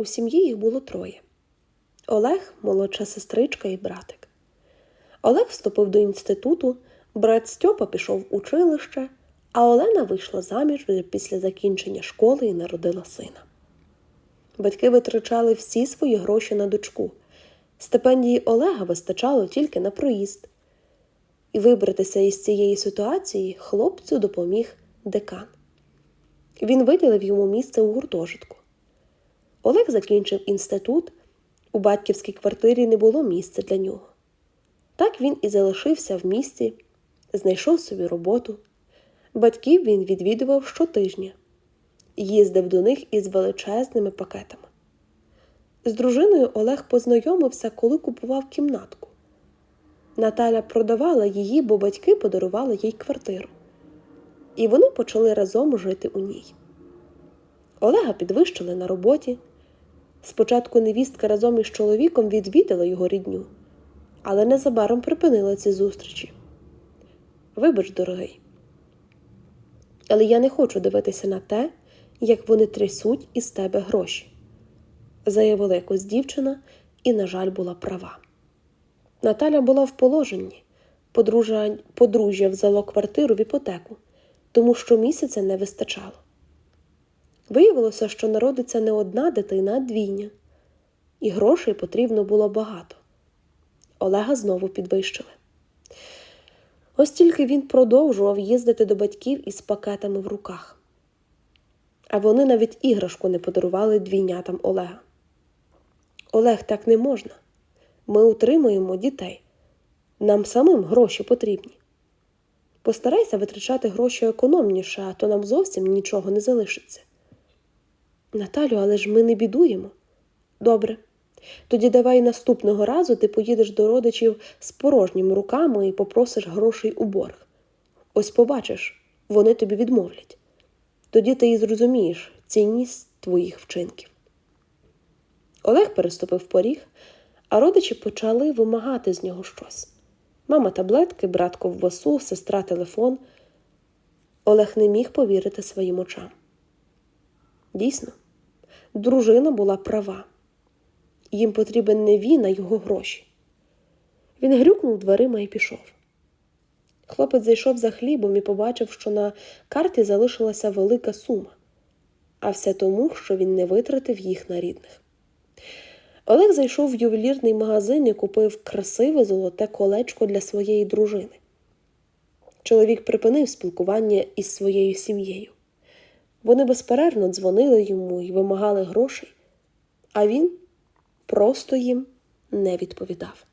У сім'ї їх було троє: Олег, молодша сестричка і братик. Олег вступив до інституту, брат Стьопа пішов в училище, а Олена вийшла заміж вже після закінчення школи і народила сина. Батьки витрачали всі свої гроші на дочку. Стипендії Олега вистачало тільки на проїзд. І вибратися із цієї ситуації хлопцю допоміг декан. Він виділив йому місце у гуртожитку. Олег закінчив інститут, у батьківській квартирі не було місця для нього. Так він і залишився в місті, знайшов собі роботу. Батьків він відвідував щотижня, їздив до них із величезними пакетами. З дружиною Олег познайомився, коли купував кімнатку. Наталя продавала її, бо батьки подарували їй квартиру. І вони почали разом жити у ній. Олега підвищили на роботі. Спочатку невістка разом із чоловіком відвідала його рідню, але незабаром припинила ці зустрічі. Вибач, дорогий. Але я не хочу дивитися на те, як вони трясуть із тебе гроші, заявила якось дівчина і, на жаль, була права. Наталя була в положенні. Подружжя, взяло квартиру в іпотеку, тому що місяця не вистачало. Виявилося, що народиться не одна дитина, а двійня, і грошей потрібно було багато. Олега знову підвищили. Ось тільки він продовжував їздити до батьків із пакетами в руках. А вони навіть іграшку не подарували двійнятам Олега. Олег, так не можна. Ми утримуємо дітей. Нам самим гроші потрібні. Постарайся витрачати гроші економніше, а то нам зовсім нічого не залишиться. Наталю, але ж ми не бідуємо. Добре. Тоді давай наступного разу ти поїдеш до родичів з порожніми руками і попросиш грошей у борг. Ось побачиш, вони тобі відмовлять. Тоді ти і зрозумієш цінність твоїх вчинків. Олег переступив поріг, а родичі почали вимагати з нього щось. Мама таблетки, брат ковбасу, сестра телефон. Олег не міг повірити своїм очам. Дійсно, дружина була права. Їм потрібен не він, а його гроші. Він грюкнув дверима і пішов. Хлопець зайшов за хлібом і побачив, що на карті залишилася велика сума, а все тому, що він не витратив їх на рідних. Олег зайшов в ювелірний магазин і купив красиве золоте колечко для своєї дружини. Чоловік припинив спілкування із своєю сім'єю. Вони безперервно дзвонили йому і вимагали грошей, а він просто їм не відповідав.